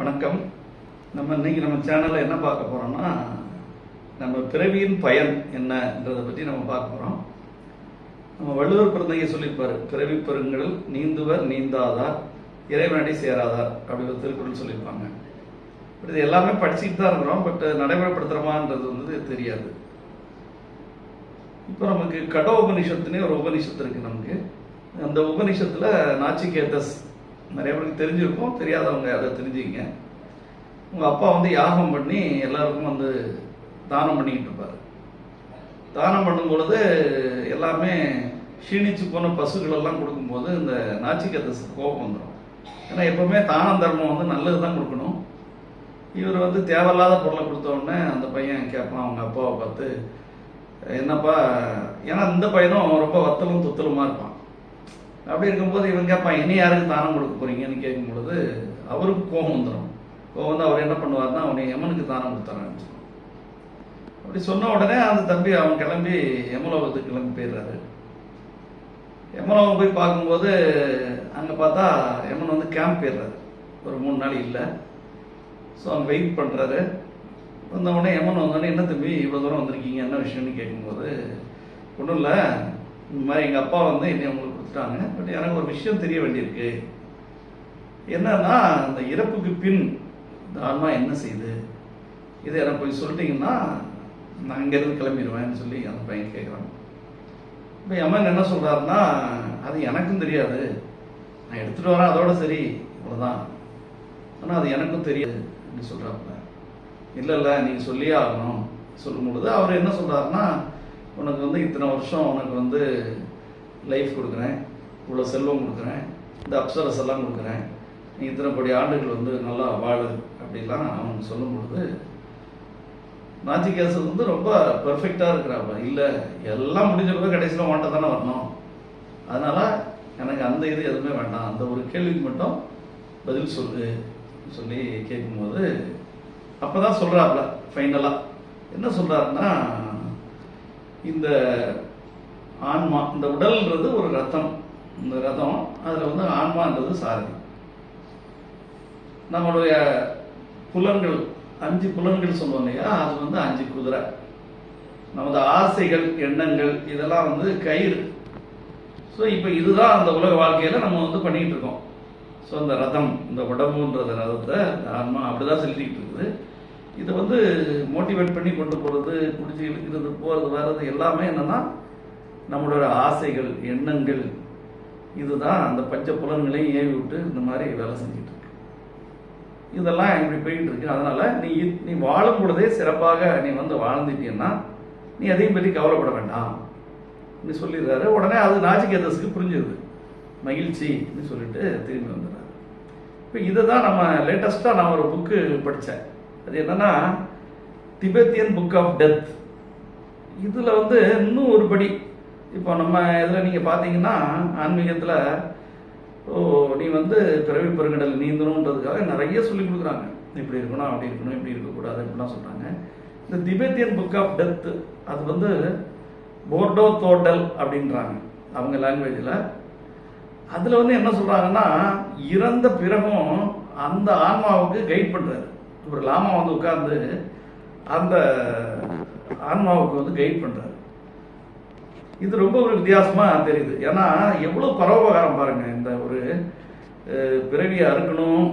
வணக்கம். நம்ம இன்னைக்கு நம்ம சேனலில் என்ன பார்க்க போகிறோம்னா நம்ம பிறவியின் பயன் என்னன்றதை பற்றி நம்ம பார்க்க போகிறோம் நம்ம வள்ளுவர் பிறந்தைய சொல்லியிருப்பார் பிறவி பெருங்கடல் நீந்துவர் நீந்தாதார் இறைவனடி சேராதார் அப்படி ஒரு திருக்குறள் சொல்லியிருப்பாங்க. பட் இது எல்லாமே படிச்சுட்டு தான் இருக்கிறோம் பட் நடைமுறைப்படுத்துகிறோமான்றது வந்து தெரியாது. இப்போ நமக்கு கட உபனிஷத்துனே ஒரு உபனிஷத்து இருக்குது நமக்கு. அந்த உபனிஷத்தில் நாச்சிகேதஸ் நிறைய பேருக்கு தெரிஞ்சிருக்கும் தெரியாதவங்க அதை தெரிஞ்சுங்க உங்கள் அப்பா வந்து யாகம் பண்ணி எல்லாருக்கும் வந்து தானம் பண்ணிக்கிட்டு இருப்பார். தானம் பண்ணும் பொழுது எல்லாமே க்ஷீணிச்சு போன பசுக்களெல்லாம் கொடுக்கும்போது இந்த நாச்சிக்கத்தை கோபம் வந்துடும் ஏன்னா எப்பவுமே தானம் தர்மம் வந்து நல்லது தான் கொடுக்கணும். இவர் வந்து தேவையில்லாத பொருளை கொடுத்தோடனே அந்த பையன் கேட்பான் அவங்க அப்பாவை பார்த்து என்னப்பா ஏன்னா இந்த பையனும் ரொம்ப வத்தலும் துத்தலுமா இருப்பான். அப்படி இருக்கும்போது இவன் கேட்பான் இனி யாருக்கு தானம் கொடுக்க போறீங்கன்னு கேட்கும் பொழுது அவருக்கு கோபம் வந்துடும் கோபம் வந்து அவர் என்ன பண்ணுவார்னா அவனை யமனுக்கு தானம் கொடுத்தாரான்னு அப்படி சொன்ன உடனே அந்த தம்பி அவன் கிளம்பி யமலோகத்துக்கு கிளம்பி போயிடுறாரு. யமலோகம் போய் பார்க்கும்போது அங்கே பார்த்தா யமன் வந்து கேம்ப் போயிடுறாரு. ஒரு மூணு நாள் இல்லை. ஸோ அவன் வெயிட் பண்ணுறாரு வந்த உடனே யமன் வந்தோடனே என்ன தம்பி இவ்வளோ தூரம் வந்திருக்கீங்க? என்ன விஷயம்னு கேட்கும்போது ஒன்றும் இல்லை. இந்த மாதிரி எங்கள் அப்பா வந்து என்னை உங்களுக்கு கொடுத்துட்டாங்க பட் எனக்கு ஒரு விஷயம் தெரிய வேண்டியிருக்கு. என்னன்னா அந்த இறப்புக்கு பின் இந்த ஆன்மா என்ன செய்யுது? இதை எனக்கு கொஞ்சம் சொல்லிட்டீங்கன்னா நான் இங்கேருந்து கிளம்பிடுவேன்னு சொல்லி அந்த பையன் கேட்குறான். இப்போ அம்மன் என்ன சொல்கிறாருன்னா அது எனக்கும் தெரியாது. நான் எடுத்துகிட்டு வரேன் அதோட சரி. இவ்வளோதான் ஆனால் அது எனக்கும் தெரியாது. அப்படின்னு சொல்கிறாப்புல இல்லை இல்லை நீங்கள் சொல்லியே ஆகணும். சொல்லும் பொழுது அவர் என்ன சொல்கிறாருன்னா உனக்கு வந்து இத்தனை வருஷம் உனக்கு வந்து லைஃப் கொடுக்குறேன். இவ்வளோ செல்வம் கொடுக்குறேன். இந்த அப்சரஸ் எல்லாம் கொடுக்குறேன். நீ இத்தனை கோடி ஆண்டுகள் வந்து நல்லா வாழு அப்படிலாம் அவனுக்கு சொல்லும் பொழுது நாச்சிகேசன் வந்து ரொம்ப பெர்ஃபெக்டாக இருக்கிறாப்ப இல்லை எல்லாம் முடிஞ்ச பிறகு கடைசியில் வாண்ட தானே வரணும். அதனால் எனக்கு அந்த இது எதுவுமே வேண்டாம். அந்த ஒரு கேள்விக்கு மட்டும் பதில் சொல்லு சொல்லி கேட்கும்போது அப்போ தான் சொல்கிறாப்புல ஃபைனலாக என்ன சொல்கிறாருன்னா இந்த ஆன்மா இந்த உடல்ன்றது ஒரு ரத்தம். இந்த ரதம் அதில் வந்து ஆன்மான்றது சாரதி. நம்மளுடைய புலன்கள் அஞ்சு புலன்கள் சொல்லுவோம் இல்லையா? அது வந்து அஞ்சு குதிரை. நமது ஆசைகள் எண்ணங்கள் இதெல்லாம் வந்து கயிறு. ஸோ இப்போ இதுதான் அந்த உலக வாழ்க்கையில நம்ம வந்து பண்ணிக்கிட்டு இருக்கோம். ஸோ அந்த ரதம் இந்த உடம்புன்றது ரதத்தை ஆன்மா அப்படிதான் செலுத்திக்கிட்டு இருக்குது. இதை வந்து மோட்டிவேட் பண்ணி கொண்டு போகிறது குடிச்சு இழுக்கிறது போகிறது வர்றது எல்லாமே என்னன்னா நம்மளோட ஆசைகள் எண்ணங்கள் இதுதான் அந்த பஞ்ச புலன்களையும் ஏவி விட்டு இந்த மாதிரி வேலை செஞ்சுட்டு இருக்கு. இதெல்லாம் இப்படி போயிட்டு இருக்கு. அதனால நீ நீ வாழும் பொழுதே சிறப்பாக நீ வந்து வாழ்ந்துட்டீன்னா நீ அதையும் பற்றி கவலைப்பட வேண்டாம். நீ சொல்லிடுறாரு. உடனே அது நாச்சிகேதஸுக்கு புரிஞ்சுது. மகிழ்ச்சின்னு சொல்லிட்டு திரும்பி வந்துடுறாரு. இப்போ இதை தான் நம்ம லேட்டஸ்ட்டாக நான் ஒரு புக்கு படித்தேன் அது என்னன்னா திபெத்தியன் புக் ஆஃப் டெத் இதில் வந்து இன்னும் ஒரு படி இப்போ நம்ம இதில் நீங்கள் பார்த்தீங்கன்னா ஆன்மீகத்தில் ஓ நீ வந்து பிறவி பெருங்கடல் நீந்தணுன்றதுக்காக நிறைய சொல்லி கொடுக்குறாங்க. இப்படி இருக்கணும் அப்படி இருக்கணும் இப்படி இருக்கக்கூடாது அப்படிலாம் சொல்கிறாங்க இந்த திபெத்தியன் புக் ஆஃப் டெத்து அது வந்து போர்டோ தோட்டல் அப்படின்றாங்க அவங்க லாங்குவேஜில் அதில் வந்து என்ன சொல்கிறாங்கன்னா இறந்த பிறகும் அந்த ஆன்மாவுக்கு கைட் பண்ணுறாரு ஒரு லாமா வந்து உட்கார்ந்து அந்த ஆன்மாவுக்கு வந்து கைட் பண்ணுறாரு இது ரொம்ப ஒரு வித்தியாசமாக தெரியுது. ஏன்னா எவ்வளோ பரோபகாரம் பாருங்கள் இந்த ஒரு பிறவியை அறுக்கணும்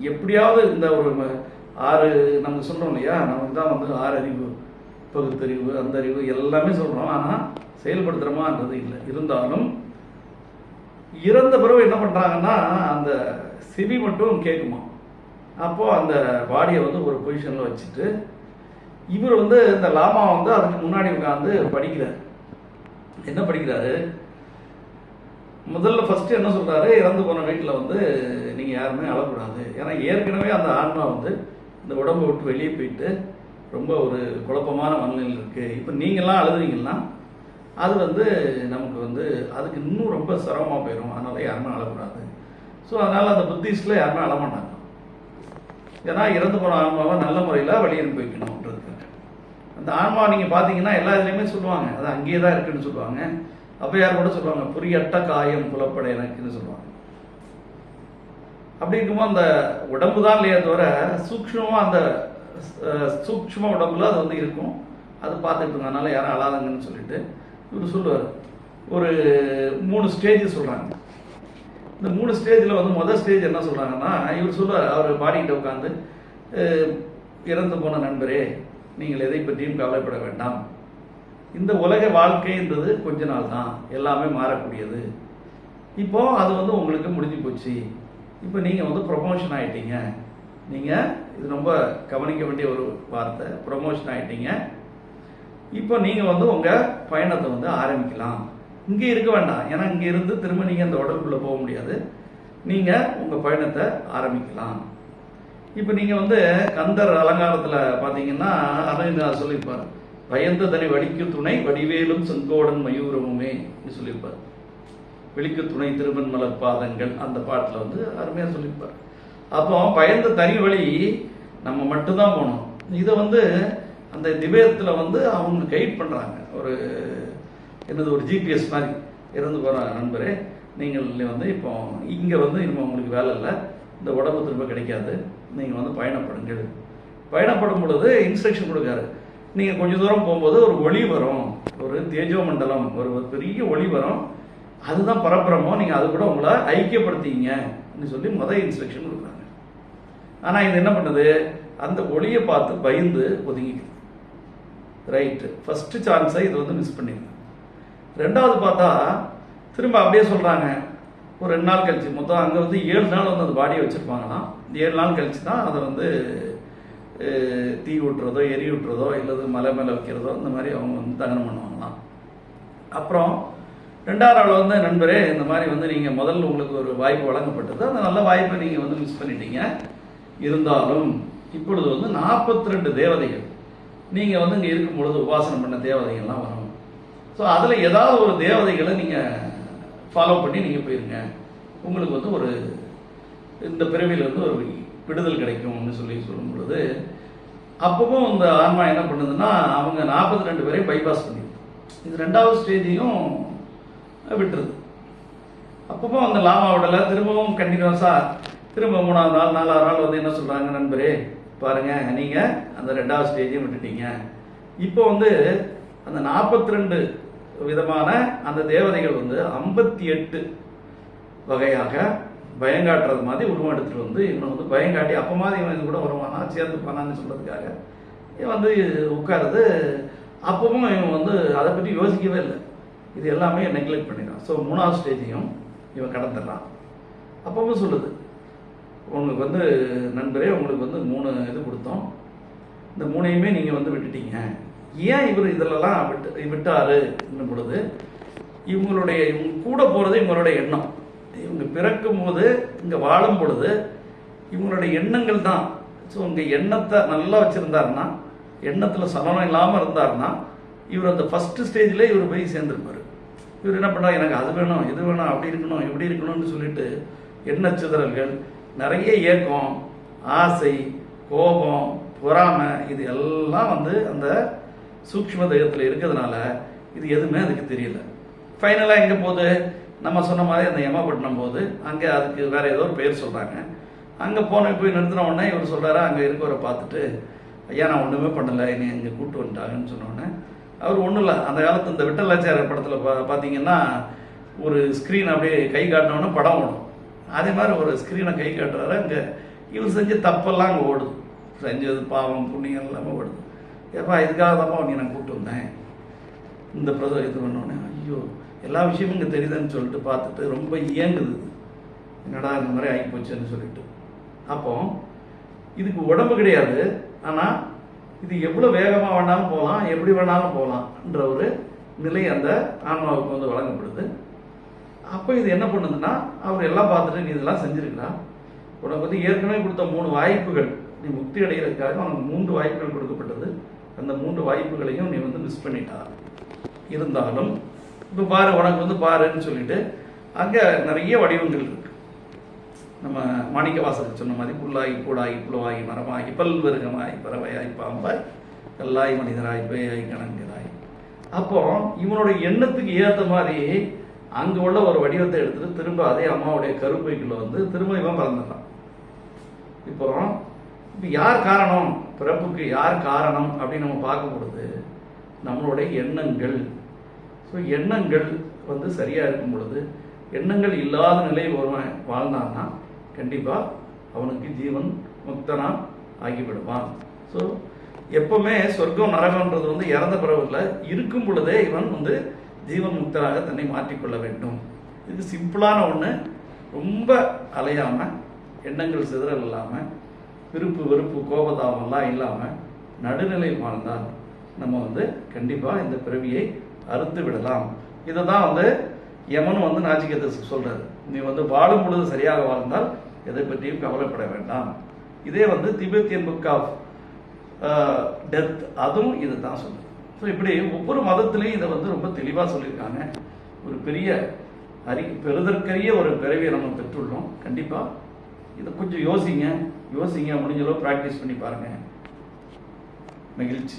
எப்படியாவது இந்த ஒரு ம- ஆறு நம்ம சொல்கிறோம் இல்லையா? நமக்கு தான் வந்து ஆறு அறிவு பகுத்தறிவு அந்த அறிவு எல்லாமே சொல்கிறோம் ஆனால் செயல்படுத்துகிறோமான்றது இல்லை. இருந்தாலும் இறந்த பிறகு என்ன பண்ணுறாங்கன்னா அந்த செவி மட்டும் கேட்குமா அப்போது அந்த பாடியை வந்து ஒரு பொசிஷனில் வச்சுட்டு இவர் வந்து இந்த லாமா வந்து அதுக்கு முன்னாடி உட்காந்து படிக்கிறார். என்ன படிக்கிறாரு? முதல்ல ஃபஸ்ட்டு என்ன சொல்கிறாரு இறந்து போன வீட்டில் வந்து நீங்கள் யாருமே அழக்கூடாது. ஏன்னா ஏற்கனவே அந்த ஆன்மா வந்து இந்த உடம்பை விட்டு வெளியே போயிட்டு ரொம்ப ஒரு குழப்பமான மனநிலையில் இருக்குது இப்போ நீங்கள்லாம் அழுதுறீங்கன்னா அது வந்து நமக்கு வந்து அதுக்கு இன்னும் ரொம்ப சிரமமாக போயிடும் அதனால் யாருமே அழக்கூடாது. ஸோ அதனால் அந்த புத்திஸ்டில் யாருமே அழமாட்டாங்க. ஏன்னா இறந்து போன ஆன்மாவை நல்ல முறையில் வெளியே போய்க்கணும் அந்த ஆன்மா நீங்கள் பார்த்தீங்கன்னா எல்லா இதுலேயுமே சொல்லுவாங்க. அது அங்கேயே தான் இருக்குன்னு சொல்லுவாங்க. அப்போ யார் கூட சொல்லுவாங்க புரியட்ட காயம் புலப்பட எனக்குன்னு சொல்லுவாங்க. அப்படி இருக்கும்போது அந்த உடம்பு தான் இல்லையே தவிர சூக்ஷ்மமாக அந்த சூக்ஷ்ம உடம்புல அது வந்து இருக்கும். அது பார்த்துட்டு இருங்க யாரும் அழாதுங்கன்னு சொல்லிட்டு இவர் சொல்லுவார். ஒரு மூணு ஸ்டேஜ் சொல்கிறாங்க இந்த மூணு ஸ்டேஜில் வந்து முதல் ஸ்டேஜ் என்ன சொல்கிறாங்கன்னா இவர் சொல்லுவார் அவர் பாடிக்கிட்ட உட்காந்து இறந்து போன நண்பரே நீங்கள் எதை பற்றியும் கவலைப்பட வேண்டாம். இந்த உலக வாழ்க்கைன்றது கொஞ்ச நாள் தான். எல்லாமே மாறக்கூடியது. இப்போ அது வந்து உங்களுக்கு முடிஞ்சு போச்சு. இப்போ நீங்கள் வந்து ப்ரொமோஷன் ஆகிட்டீங்க நீங்கள் இது ரொம்ப கவனிக்க வேண்டிய ஒரு வார்த்தை. ப்ரொமோஷன் ஆகிட்டீங்க இப்போ நீங்கள் வந்து உங்கள் பயணத்தை வந்து ஆரம்பிக்கலாம். இங்கே இருக்க வேண்டாம். ஏன்னா இங்கே இருந்து திரும்ப நீங்கள் அந்த உடலுக்குள்ளே போக முடியாது. நீங்கள் உங்கள் பயணத்தை ஆரம்பிக்கலாம். இப்போ நீங்கள் வந்து கந்தர் அலங்காரத்தில் பார்த்தீங்கன்னா அரவிந்தர் சொல்லியிருப்பார். பயந்து தனி வடிக்கு துணை வடிவேலும் செங்கோடன் மயூரமுமே அப்படின்னு சொல்லியிருப்பார். வெளிக்கு துணை திருமண் மலர் பாதங்கள் அந்த பாட்டில் வந்து அருமையாக சொல்லியிருப்பார். அப்போ பயந்த தனி வழி நம்ம மட்டும்தான் போகணும் இதை வந்து அந்த திபேத்தில் வந்து அவங்க கைட் பண்ணுறாங்க ஒரு என்னது ஒரு ஜிபிஎஸ் மாதிரி. இறந்து போகிற நண்பரே நீங்கள் வந்து இப்போ இங்கே வந்து இனிமேல் உங்களுக்கு வேலை இல்லை. இந்த உடம்பு திரும்ப கிடைக்காது. நீங்கள் வந்து பயணப்படுங்கள். பயணப்படும் பொழுது இன்ஸ்ட்ரக்ஷன் கொடுக்காரு. நீங்கள் கொஞ்ச தூரம் போகும்போது ஒரு ஒளி வரும். ஒரு தேஜோ மண்டலம் ஒரு ஒரு பெரிய ஒளி வரும். அதுதான் பரப்புறமோ நீங்கள் அது கூட உங்களை ஐக்கியப்படுத்திங்க அப்படின்னு சொல்லி முதல் இன்ஸ்ட்ரக்ஷன் கொடுக்குறாங்க. ஆனால் இது என்ன பண்ணுது? அந்த ஒளியை பார்த்து பயந்து ஒதுங்கிக்குது ரைட்டு ஃபஸ்ட்டு சான்ஸை இது வந்து மிஸ் பண்ணிடுது ரெண்டாவது பார்த்தா திரும்ப அப்படியே சொல்கிறாங்க ஒரு ரெண்டு நாள் கழிச்சு. மொத்தம் அங்கே வந்து ஏழு நாள் வந்து அந்த பாடியை வச்சுருப்பாங்களாம். ஏழு நாள் கழிச்சு தான் அதை வந்து தீ விட்டுறதோ எரி விட்டுறதோ இல்லது மலை மேலே வைக்கிறதோ இந்த மாதிரி அவங்க வந்து தகனம் பண்ணுவாங்களாம். அப்புறம் ரெண்டாவது நாள் வந்து நண்பரே இந்த மாதிரி வந்து நீங்கள் முதல்ல உங்களுக்கு ஒரு வாய்ப்பு வழங்கப்பட்டது. அந்த நல்ல வாய்ப்பை நீங்கள் வந்து மிஸ் பண்ணிட்டீங்க. இருந்தாலும் இப்பொழுது வந்து நாற்பத்தி ரெண்டு தேவதைகள். நீங்கள் வந்து இங்கே இருக்கும் பொழுது உபாசனம் பண்ண தேவதைகள்லாம் வரும் ஸோ அதில் ஏதாவது ஒரு தேவதைகளை நீங்கள் ஃபாலோ பண்ணி நீங்கள் போயிருங்க. உங்களுக்கு வந்து ஒரு இந்த பிறவியிலேருந்து ஒரு விடுதல் கிடைக்கும்னு சொல்லி சொல்லும் பொழுது அப்பவும் இந்த ஆன்மா என்ன பண்ணுதுன்னா அவங்க நாற்பத்தி ரெண்டு பேரையும் பைபாஸ் பண்ணிடுது. இது ரெண்டாவது ஸ்டேஜையும் விட்டுருது. அப்பவும் அந்த லாமா விடலை திரும்பவும் கண்டினியூஸாக திரும்ப மூணாவது நாள் நாலாவது நாள் வந்து என்ன சொல்கிறாங்க நண்பரே? பாருங்கள் நீங்கள் அந்த ரெண்டாவது ஸ்டேஜையும் விட்டுட்டீங்க. இப்போ வந்து அந்த நாற்பத்தி ரெண்டு விதமான அந்த தேவதைகள் வந்து ஐம்பத்தி எட்டு வகையாக பயங்காட்டுறது மாதிரி உருவம் எடுத்துகிட்டு வந்து இவனை வந்து பயங்காட்டி அப்போ மாதிரி இவன் இது கூட வருவானா சேர்ந்து சொல்கிறதுக்காக இவன் வந்து உட்காருது அப்பவும் இவன் வந்து அதை பற்றி யோசிக்கவே இல்லை. இது எல்லாமே நெக்லெக்ட் பண்ணிடுறான். ஸோ மூணாவது ஸ்டேஜையும் இவன் கடந்துடுறான். அப்பவும் சொல்லுது உங்களுக்கு வந்து நண்பரே உங்களுக்கு வந்து மூணு இது கொடுத்தோம். இந்த மூணையுமே நீங்கள் வந்து விட்டுட்டீங்க. ஏன் இவர் இதிலெல்லாம் விட்டு விட்டாரு என்னும் பொழுது இவங்களுடைய இவங்க கூட போகிறது இவங்களுடைய எண்ணம். இவங்க பிறக்கும் போது இங்கே வாழும் பொழுது இவங்களுடைய எண்ணங்கள் தான். ஸோ இங்கே எண்ணத்தை நல்லா வச்சுருந்தாருன்னா எண்ணத்தில் சலனம் இல்லாமல் இருந்தாருன்னா இவர் அந்த ஃபஸ்ட்டு ஸ்டேஜில் இவர் போய் சேர்ந்துருப்பார். இவர் என்ன பண்ணா எனக்கு அது வேணும் இது வேணும் அப்படி இருக்கணும் இப்படி இருக்கணும்னு சொல்லிட்டு எண்ண சிதறல்கள் நிறைய ஏக்கம் ஆசை கோபம் பொறாமை இது எல்லாம் வந்து அந்த சூக்ஷ்ம தெய்வத்தில் இருக்கிறதுனால இது எதுவுமே அதுக்கு தெரியல. ஃபைனலாக எங்கே போகுது? நம்ம சொன்ன மாதிரி அந்த யமபட்டினம் போது அங்கே அதுக்கு வேற ஏதோ ஒரு பேர் சொல்கிறாங்க அங்கே போன போய் நிறுத்தின உடனே இவர் சொல்கிறாரு அங்கே இருக்கிறவரை பார்த்துட்டு ஐயா நான் ஒன்றுமே பண்ணலை. என்னை இங்கே கூப்பிட்டு வந்துட்டாங்கன்னு சொன்னோடனே அவர் ஒன்றும் இல்லை. அந்த காலத்து இந்த விட்டலாச்சார படத்தில் பா பார்த்தீங்கன்னா ஒரு ஸ்க்ரீன் அப்படியே கை காட்டினோடனே படம் ஓடும். அதே மாதிரி ஒரு ஸ்க்ரீனை கை காட்டுறாரு. அங்கே இவர் செஞ்ச தப்பெல்லாம் அங்கே ஓடுது. செஞ்சது பாவம் புண்ணியம் எல்லாமே ஓடுது. ஏப்பா இதுக்காக தான்ப்பா உன்னை நான் கூப்பிட்டு வந்தேன். இந்த பிரதம் இது பண்ணோடனே ஐயோ எல்லா விஷயமும் இங்கே தெரியுதுன்னு சொல்லிட்டு பார்த்துட்டு ரொம்ப இயங்குது. என்னடா இந்த மாதிரி ஆகி போச்சுன்னு சொல்லிட்டு. அப்போ இதுக்கு உடம்பு கிடையாது. ஆனால் இது எவ்வளோ வேகமாக வேணாலும் போகலாம் எப்படி வேணாலும் போகலாம்ன்ற ஒரு நிலை அந்த ஆன்மாவுக்கு வந்து வழங்கப்படுது. அப்போ இது என்ன பண்ணுதுன்னா அவர் எல்லாம் பார்த்துட்டு நீ இதெல்லாம் செஞ்சுருக்கலாம் உனக்கு வந்து ஏற்கனவே கொடுத்த மூணு வாய்ப்புகள். நீ முக்தி அடைகிறதுக்காக உனக்கு மூன்று வாய்ப்புகள் கொடுக்கப்பட்டது. அந்த மூன்று வாய்ப்புகளையும் நீ வந்து மிஸ் பண்ணிட்டார் இருந்தாலும் இப்போ பாரு உனக்கு வந்து பாருன்னு சொல்லிட்டு அங்கே நிறைய வடிவங்கள் இருக்கு. நம்ம மாணிக்க வாசகர் சொன்ன மாதிரி புல்லாகி கூடாகி புலவாகி மரமாகி பல்வருகமாய் பறவையாய் பாம்பாய் கல்லாய் மனிதராய் பேயாய் கணங்கராய் அப்போ இவனுடைய எண்ணத்துக்கு ஏற்ற மாதிரி அங்கே உள்ள ஒரு வடிவத்தை எடுத்துட்டு திரும்ப அதே அம்மாவுடைய கருப்பைக்குள்ள வந்து திரும்ப இவன் பிறந்துடுறான் இப்போ இப்போ யார் காரணம்? பிறப்புக்கு யார் காரணம் அப்படின்னு நம்ம பார்க்கும் பொழுது நம்மளுடைய எண்ணங்கள். ஸோ எண்ணங்கள் வந்து சரியாக இருக்கும் பொழுது எண்ணங்கள் இல்லாத நிலை ஒருவன் வாழ்ந்தான்னா கண்டிப்பாக அவனுக்கு ஜீவன் முக்தனா ஆகிவிடுவான். ஸோ எப்பவுமே சொர்க்கம் நரகம்ன்றது வந்து இறந்த பிறவில் இருக்கும் பொழுதே இவன் வந்து ஜீவன் முக்தராக தன்னை மாற்றிக்கொள்ள வேண்டும். இது சிம்பிளான ஒன்று ரொம்ப அலையாமல் எண்ணங்கள் சிதறல் இல்லாமல் விருப்பு வெறுப்பு கோபதாபம்லாம் இல்லாமல் நடுநிலை வாழ்ந்தால் நம்ம வந்து கண்டிப்பாக இந்த பிறவியை அறுத்து விடலாம். இதை தான் வந்து யமன் வந்து நாச்சிகேதஸுக்கு சொல்கிறார் நீ வந்து வாழும் பொழுது சரியாக வாழ்ந்தால் எதை பற்றியும் கவலைப்பட வேண்டாம். இதே வந்து திபெத்தியன் புக் ஆஃப் டெத் அதுவும் இதை தான் சொல்லுது. ஸோ இப்படி ஒவ்வொரு மதத்திலையும் இதை வந்து ரொம்ப தெளிவாக சொல்லியிருக்காங்க. ஒரு பெரிய அறி பெறுதற்கரிய ஒரு பிறவியை நம்ம பெற்றுள்ளோம். கண்டிப்பாக இதை கொஞ்சம் யோசிங்க. யோசிங்க முடிஞ்சளவு ப்ராக்டிஸ் பண்ணி பாருங்க. மகிழ்ச்சி.